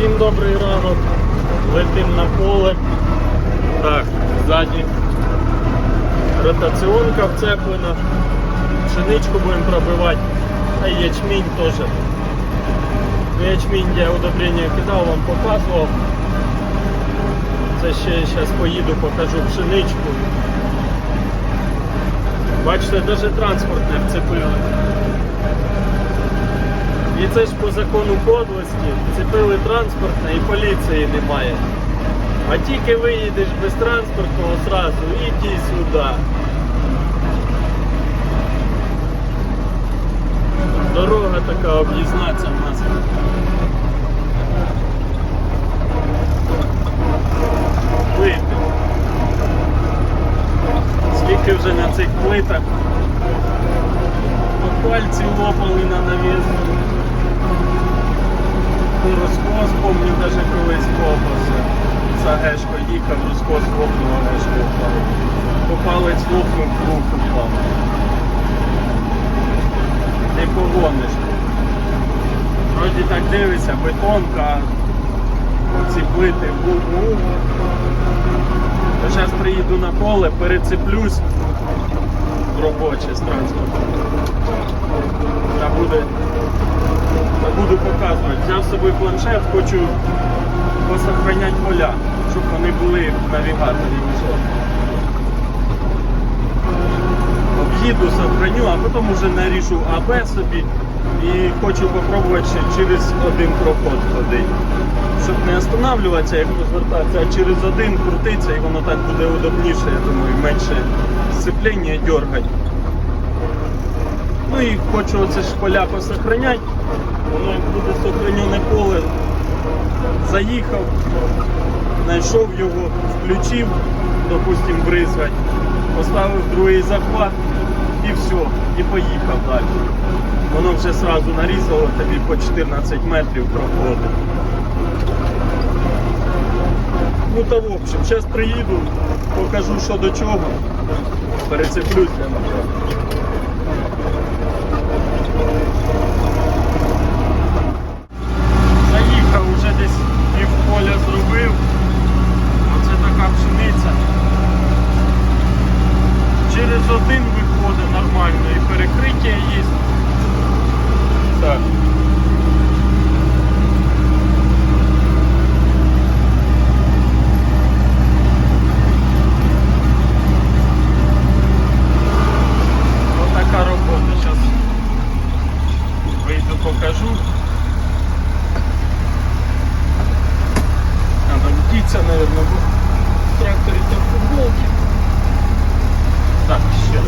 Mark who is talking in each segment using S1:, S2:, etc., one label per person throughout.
S1: Всім добрий ранок. Летим на поле. Так, ззаді ротаціонка вцеплена. Пшеничку будемо пробивати, а ячмінь теж. Ну, Ячмінь я удобрення кидав, вам показував. Це ще зараз поїду, покажу пшеничку. Бачите, навіть транспорт не вцепили. І це ж по закону подлості вцепили транспортне і поліції немає. А тільки виїдеш без транспортного зразу, іди сюди. Дорога така об'їзна ця в нас. Вийти. Скільки вже на цих плитах пальці лопали на навісу. Ну, розкос, помню, даже колись копався. За гешкою їхав, розкос лопнув, а гешкою впав. По палець лопнув, круг впав. Не погониш. Вроді так дивиться, бетонка, оці плити, бух-бух. Зараз приїду на поле, перецеплюсь в робоче з транспортом. Та буду, я буду показувати. Взяв з собою планшет, хочу посохраняти поля, щоб вони були в навігаторі. Об'їду, сохраню, а потім вже наріжу АБ собі і хочу попробувати ще через один проход ходити. Щоб не останавливатися, як розвертатися, а через один крутитися і воно так буде удобніше, я думаю, менше сцеплення дергати. Ну і хочу оце ж поля посохраняти. Воно як буде сохранене поле. Заїхав, знайшов його, включив, допустим, бризгать, поставив другий захват і все, і поїхав далі. Воно вже одразу нарізало тобі по 14 метрів проходить. Ну та в общем, зараз приїду, покажу що до чого. Перецеплюсь для начала. Заїхав уже десь пів поля зробив. Оце така пшениця. Через один виходить нормально і перекриття є. Так. Отака робота. Зараз вийду покажу. Надо вдіться, наверное, бо в тракторі то футболки. Так, ще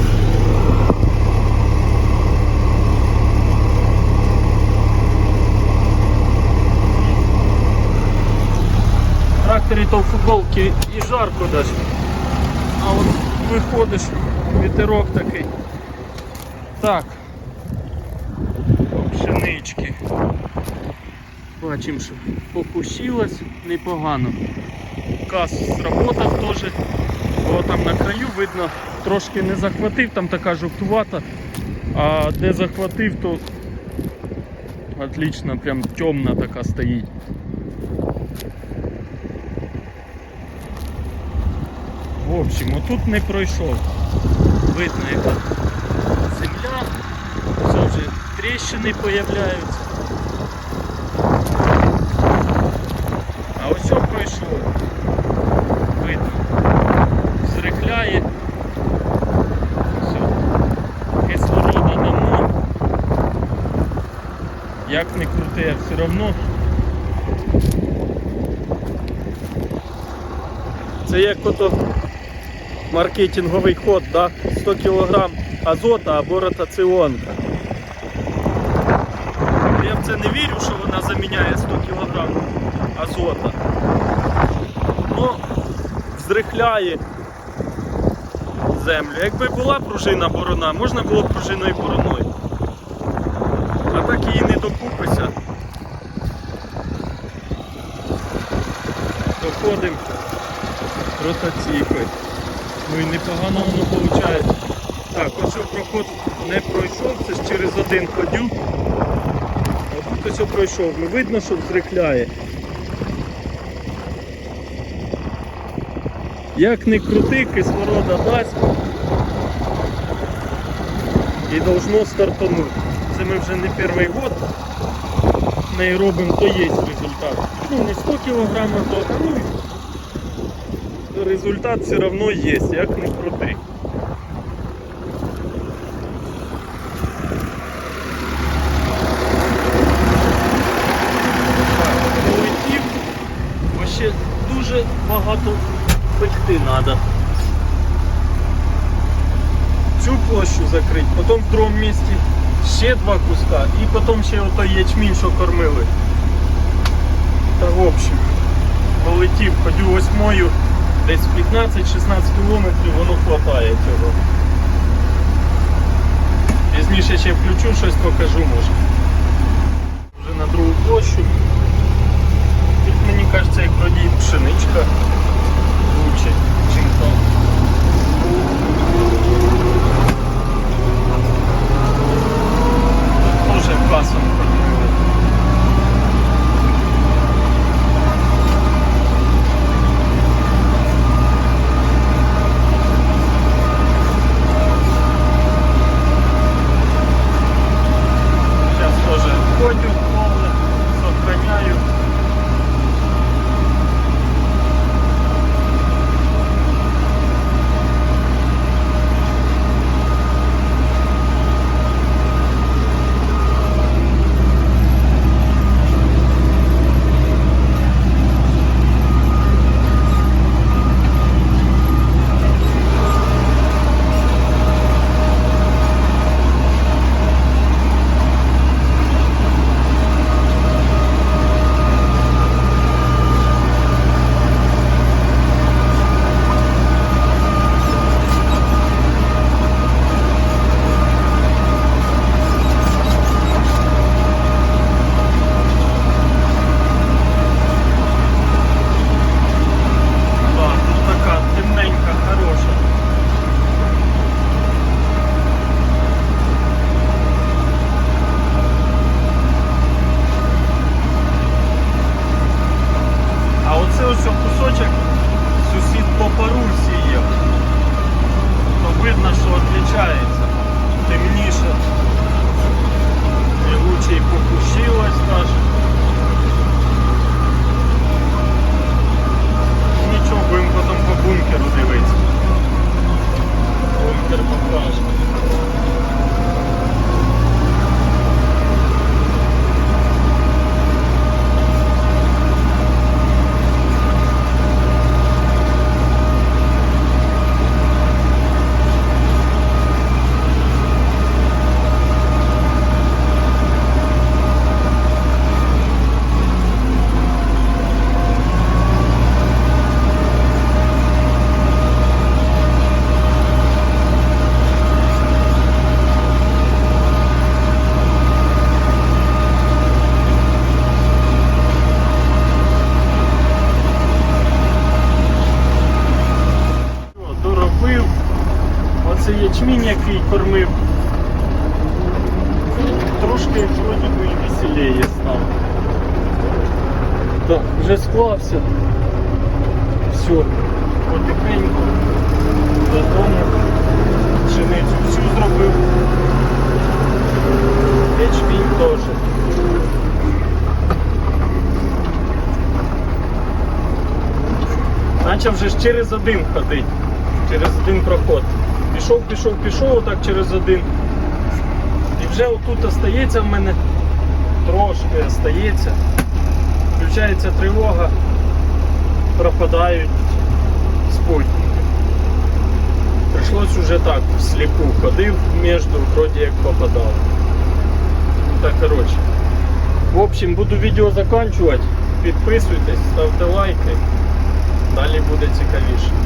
S1: тракторі то в футболці і жарко даже. А от виходиш, вітерок такий. Так. Пшенички. Бачимо, що покусилась непогано. Каз сработав теж. Бо там на краю видно, трошки не захватив, там така жовтувата, а де захватив, то отлично, прям темна така стоїть. В общем, отут не пройшов. Видно, яка земля, все вже тріщини появляються. А ось що пройшов. Видно. Зрихляє. Все. Кислорода дамо. Як не крути, а все одно. Це як ото маркетинговий ход, да? 100 кг азота або ротаціонка. Я в це не вірю, що вона заміняє 100 кг азота. Ну, зрихляє землю. Якби була пружина борона, можна було б пружиною бороною так її не докупиться. Доходимо ротаційкою. Ну і непогано воно виходить. Так, ось проход не пройшов, це ж через один ходю, А тут ось пройшов. Ну видно, що зрихляє. Як не крути, кислорода дасть і должно стартанути. Це ми вже не перший год не робимо, то є результат. Ну не 100 кг, то ну, результат все одно є, як не крути. Так, ще дуже багато пекти треба. Цю площу закрити, потім в другому місці ще два куска і потім ще отой ячмінь, що кормили. Та в общем, полетів, ходю восьмою, десь 15-16 кілометрів воно хватає цього. Пізніше ще включу, щось покажу може. Вже на другу площу. Тут мені кажеться, як вроді пшеничка Вроді би і веселіє став. Так, вже склався. Все, потихеньку додому. Пшеницю всю зробив. Ячмінь теж. Почав вже ж через один ходити. Через один проход. Пішов, пішов, пішов, отак через один. Вже отут остається в мене трошки остається. Включається тривога, пропадають спутники. Прийшлось уже так, всліпу ходив між, вроді як попадав. Ну так, коротше. В общем, буду відео закінчувати. Підписуйтесь, ставте лайки. Далі буде цікавіше.